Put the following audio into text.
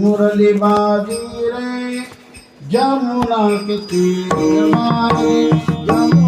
मुरली बाजी रे जमुना किती जमुना